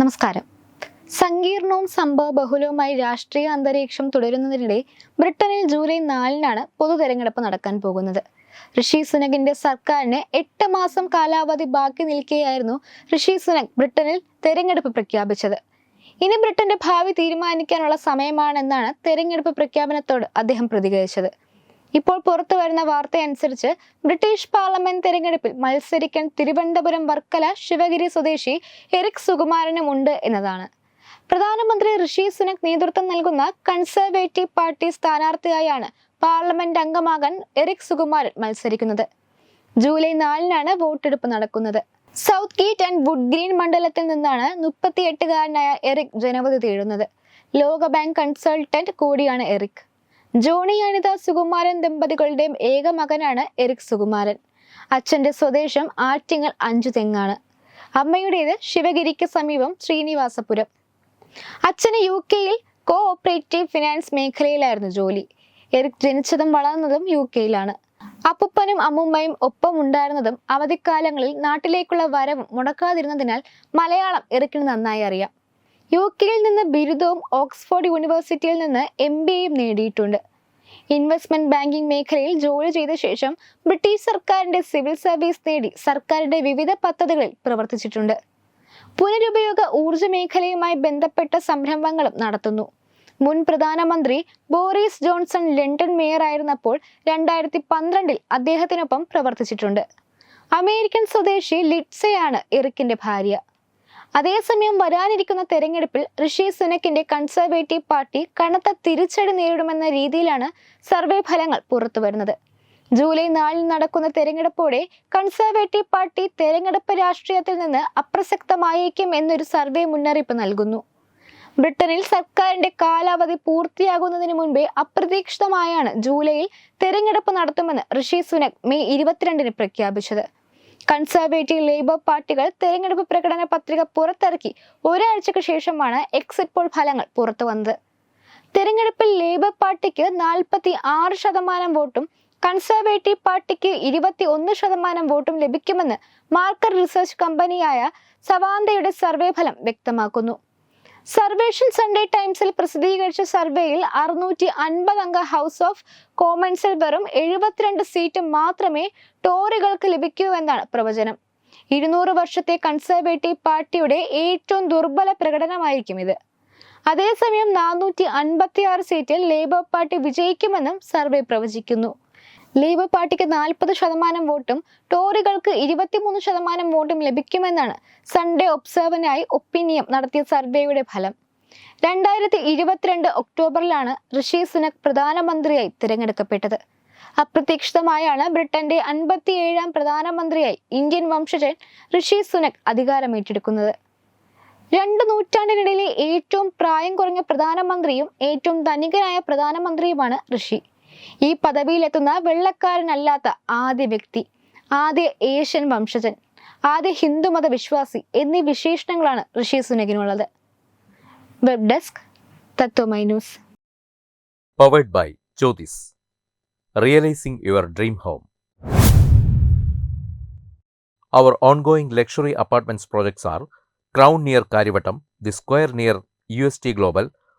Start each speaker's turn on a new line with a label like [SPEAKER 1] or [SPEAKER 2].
[SPEAKER 1] നമസ്കാരം. സങ്കീർണവും സംഭവ ബഹുലവുമായി രാഷ്ട്രീയ അന്തരീക്ഷം തുടരുന്നതിനിടെ ബ്രിട്ടനിൽ ജൂലൈ നാലിനാണ് പൊതു തെരഞ്ഞെടുപ്പ് നടക്കാൻ പോകുന്നത്. ഋഷി സുനകിന്റെ സർക്കാരിന് എട്ട് മാസം കാലാവധി ബാക്കി നിൽക്കെയായിരുന്നു ഋഷി സുനക് ബ്രിട്ടനിൽ തെരഞ്ഞെടുപ്പ് പ്രഖ്യാപിച്ചത്. ഇനി ബ്രിട്ടന്റെ ഭാവി തീരുമാനിക്കാനുള്ള സമയമാണെന്നാണ് തെരഞ്ഞെടുപ്പ് പ്രഖ്യാപനത്തോട് അദ്ദേഹം പ്രതികരിച്ചത്. ഇപ്പോൾ പുറത്തു വരുന്ന വാർത്തയനുസരിച്ച് ബ്രിട്ടീഷ് പാർലമെന്റ് തെരഞ്ഞെടുപ്പിൽ മത്സരിക്കാൻ തിരുവനന്തപുരം വർക്കല ശിവഗിരി സ്വദേശി എറിക് സുകുമാരനും ഉണ്ട് എന്നതാണ്. പ്രധാനമന്ത്രി ഋഷി സുനക് നേതൃത്വം നൽകുന്ന കൺസർവേറ്റീവ് പാർട്ടി സ്ഥാനാർത്ഥിയായാണ് പാർലമെന്റ് അംഗമാകാൻ എറിക് സുകുമാരൻ മത്സരിക്കുന്നത്. ജൂലൈ നാലിനാണ് വോട്ടെടുപ്പ് നടക്കുന്നത്. Southgate and Wood Green മണ്ഡലത്തിൽ നിന്നാണ് മുപ്പത്തിയെട്ടുകാരനായ എറിക് ജനവധി തേടുന്നത്. ലോകബാങ്ക് കൺസൾട്ടന്റ് കൂടിയാണ് എറിക്. ജോണി അനിത സുകുമാരൻ ദമ്പതികളുടെയും ഏക മകനാണ് എറിക് സുകുമാരൻ. അച്ഛന്റെ സ്വദേശം ആറ്റിങ്ങൽ അഞ്ചു തെങ്ങാണ്. അമ്മയുടേത് ശിവഗിരിക്ക് സമീപം ശ്രീനിവാസപുരം. അച്ഛന് യു കെയിൽ കോ ഓപ്പറേറ്റീവ് ഫിനാൻസ് മേഖലയിലായിരുന്നു ജോലി. എറിക് ജനിച്ചതും വളർന്നതും യു കെയിലാണ് അപ്പുപ്പനും അമ്മുമ്മയും ഒപ്പം ഉണ്ടായിരുന്നതും അവധിക്കാലങ്ങളിൽ നാട്ടിലേക്കുള്ള വരവും മുടക്കാതിരുന്നതിനാൽ മലയാളം എറിക്കിന് നന്നായി അറിയാം. യു കെയിൽ നിന്ന് ബിരുദവും ഓക്സ്ഫോർഡ് യൂണിവേഴ്സിറ്റിയിൽ നിന്ന് എം ബി എയും നേടിയിട്ടുണ്ട്. ഇൻവെസ്റ്റ്മെന്റ് ബാങ്കിംഗ് മേഖലയിൽ ജോലി ചെയ്ത ശേഷം ബ്രിട്ടീഷ് സർക്കാരിന്റെ സിവിൽ സർവീസ് നേടി സർക്കാരിന്റെ വിവിധ പദ്ധതികളിൽ പ്രവർത്തിച്ചിട്ടുണ്ട്. പുനരുപയോഗ ഊർജ മേഖലയുമായി ബന്ധപ്പെട്ട സംരംഭങ്ങളും നടത്തുന്നു. മുൻ പ്രധാനമന്ത്രി ബോറിസ് ജോൺസൺ ലണ്ടൻ മേയറായിരുന്നപ്പോൾ രണ്ടായിരത്തി പന്ത്രണ്ടിൽ അദ്ദേഹത്തിനൊപ്പം പ്രവർത്തിച്ചിട്ടുണ്ട്. അമേരിക്കൻ സ്വദേശി ലിറ്റ്സയാണ് എറിക്കിന്റെ ഭാര്യ. അതേസമയം വരാനിരിക്കുന്ന തെരഞ്ഞെടുപ്പിൽ ഋഷി സുനക്കിന്റെ കൺസർവേറ്റീവ് പാർട്ടി കനത്ത തിരിച്ചടി നേരിടുമെന്ന രീതിയിലാണ് സർവേ ഫലങ്ങൾ പുറത്തുവരുന്നത്. ജൂലൈ നാലിന് നടക്കുന്ന തെരഞ്ഞെടുപ്പോടെ കൺസർവേറ്റീവ് പാർട്ടി തെരഞ്ഞെടുപ്പ് രാഷ്ട്രീയത്തിൽ നിന്ന് അപ്രസക്തമായേക്കും എന്നൊരു സർവേ മുന്നറിയിപ്പ് നൽകുന്നു. ബ്രിട്ടനിൽ സർക്കാരിന്റെ കാലാവധി പൂർത്തിയാകുന്നതിന് മുൻപേ അപ്രതീക്ഷിതമായാണ് ജൂലൈയിൽ തെരഞ്ഞെടുപ്പ് നടത്തുമെന്ന് ഋഷി സുനക് മെയ് ഇരുപത്തിരണ്ടിന് പ്രഖ്യാപിച്ചത്. കൺസർവേറ്റീവ് ലേബർ പാർട്ടികൾ തെരഞ്ഞെടുപ്പ് പ്രകടന പത്രിക പുറത്തിറക്കി ഒരാഴ്ചയ്ക്ക് ശേഷമാണ് എക്സിറ്റ് പോൾ ഫലങ്ങൾ പുറത്തു വന്നത്. തെരഞ്ഞെടുപ്പിൽ ലേബർ പാർട്ടിക്ക് നാൽപ്പത്തി ആറ് ശതമാനം വോട്ടും കൺസർവേറ്റീവ് പാർട്ടിക്ക് ഇരുപത്തി ഒന്ന് ശതമാനം വോട്ടും ലഭിക്കുമെന്ന് മാർക്കർ റിസർച്ച് കമ്പനിയായ സവാന്തയുടെ സർവേ ഫലം വ്യക്തമാക്കുന്നു. സർവേഷൻ സൺഡേ ടൈംസിൽ പ്രസിദ്ധീകരിച്ച സർവേയിൽ അറുന്നൂറ്റി അൻപത് അംഗ ഹൗസ് ഓഫ് കോമൺസിൽ വെറും എഴുപത്തിരണ്ട് സീറ്റ് മാത്രമേ ടോറികൾക്ക് ലഭിക്കൂ എന്നാണ് പ്രവചനം. ഇരുന്നൂറ് വർഷത്തെ കൺസർവേറ്റീവ് പാർട്ടിയുടെ ഏറ്റവും ദുർബല പ്രകടനമായിരിക്കും ഇത്. അതേസമയം നാനൂറ്റി അൻപത്തി ആറ് സീറ്റിൽ ലേബർ പാർട്ടി വിജയിക്കുമെന്നും സർവേ പ്രവചിക്കുന്നു. ലേബർ പാർട്ടിക്ക് നാൽപ്പത് ശതമാനം വോട്ടും ടോറികൾക്ക് ഇരുപത്തിമൂന്ന് ശതമാനം വോട്ടും ലഭിക്കുമെന്നാണ് സൺഡേ ഒബ്സർവനായി ഒപ്പീനിയം നടത്തിയ സർവേയുടെ ഫലം. രണ്ടായിരത്തി ഇരുപത്തിരണ്ട് ഒക്ടോബറിലാണ് ഋഷി സുനക് പ്രധാനമന്ത്രിയായി തിരഞ്ഞെടുക്കപ്പെട്ടത്. അപ്രതീക്ഷിതമായാണ് ബ്രിട്ടന്റെ അൻപത്തിയേഴാം പ്രധാനമന്ത്രിയായി ഇന്ത്യൻ വംശജൻ ഋഷി സുനക് അധികാരമേറ്റെടുക്കുന്നത്. രണ്ട് നൂറ്റാണ്ടിനിടയിലെ ഏറ്റവും പ്രായം കുറഞ്ഞ പ്രധാനമന്ത്രിയും ഏറ്റവും ധനികനായ പ്രധാനമന്ത്രിയുമാണ് ഋഷി. ഈ പദവിയിലെത്തുന്ന വെള്ളക്കാരനല്ലാത്ത ആദ്യ വ്യക്തി ആദ്യ ഏഷ്യൻ വംശജൻ ആദ്യ ഹിന്ദുമത വിശ്വാസി എന്നീ വിശേഷണങ്ങളാണ് Rishi സുനകിനുള്ളത്. Web desk Tatwamayi news.
[SPEAKER 2] Luxury apartments projects R crown near Kariavattom the square near U S T Crown